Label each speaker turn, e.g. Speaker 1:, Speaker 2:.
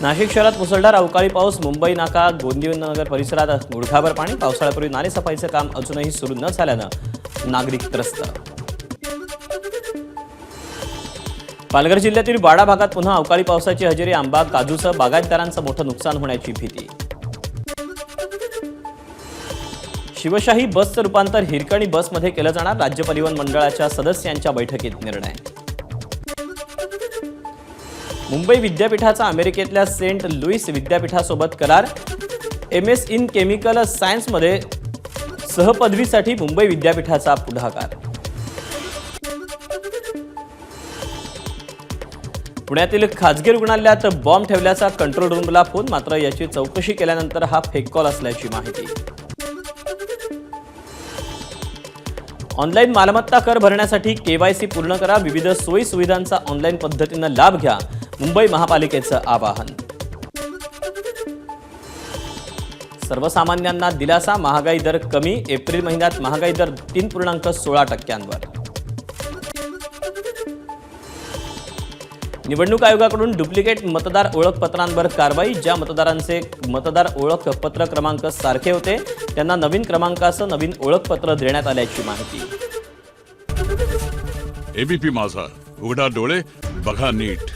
Speaker 1: नाशिक शहरात मुसळधार अवकाळी पाऊस. मुंबई नाका गोंदिवनगर परिसरात गुडघाभर पाणी. पावसाळ्यापूर्वी नालेसफाईचं काम अजूनही सुरू न झाल्यानं नागरिक त्रस्त. पालघर जिल्ह्यातील वाडा भागात पुन्हा अवकाळी पावसाची हजेरी आंबा काजूसह बागायतदारांचं मोठं नुकसान होण्याची भीती. शिवशाही बसचं रूपांतर हिरकणी बसमध्ये केलं जाणार. राज्य परिवहन मंडळाच्या सदस्यांच्या बैठकीत निर्णय. मुंबई विद्यापीठाचा अमेरिकेतल्या सेंट लुईस विद्यापीठासोबत करार. एम एस इन केमिकल सायन्समध्ये सहपदवीसाठी मुंबई विद्यापीठाचा पुढाकार. पुण्यातील खाजगी रुग्णालयात बॉम्ब ठेवल्याचा कंट्रोल रूमला फोन मात्र याची चौकशी केल्यानंतर हा फेक कॉल असल्याची माहिती. ऑनलाईन मालमत्ता कर भरण्यासाठी केवायसी पूर्ण करा विविध सोयी सुविधांचा ऑनलाईन पद्धतीनं लाभ घ्या. मुंबई महापालिकेचं आवाहन. सर्वसामान्यांना दिलासा महागाई दर कमी एप्रिल महिन्यात महागाई दर तीन पूर्णांक सोळा टक्क्यांवर. निवडणूक आयोगाकडून डुप्लिकेट मतदार ओळखपत्रांवर कारवाई ज्या मतदारांचे मतदार ओळखपत्र क्रमांक सारखे होते त्यांना नवीन क्रमांकासह नवीन ओळखपत्र देण्यात आल्याची माहिती.
Speaker 2: एबीपी माझा. उघडा डोळे बघा नीट.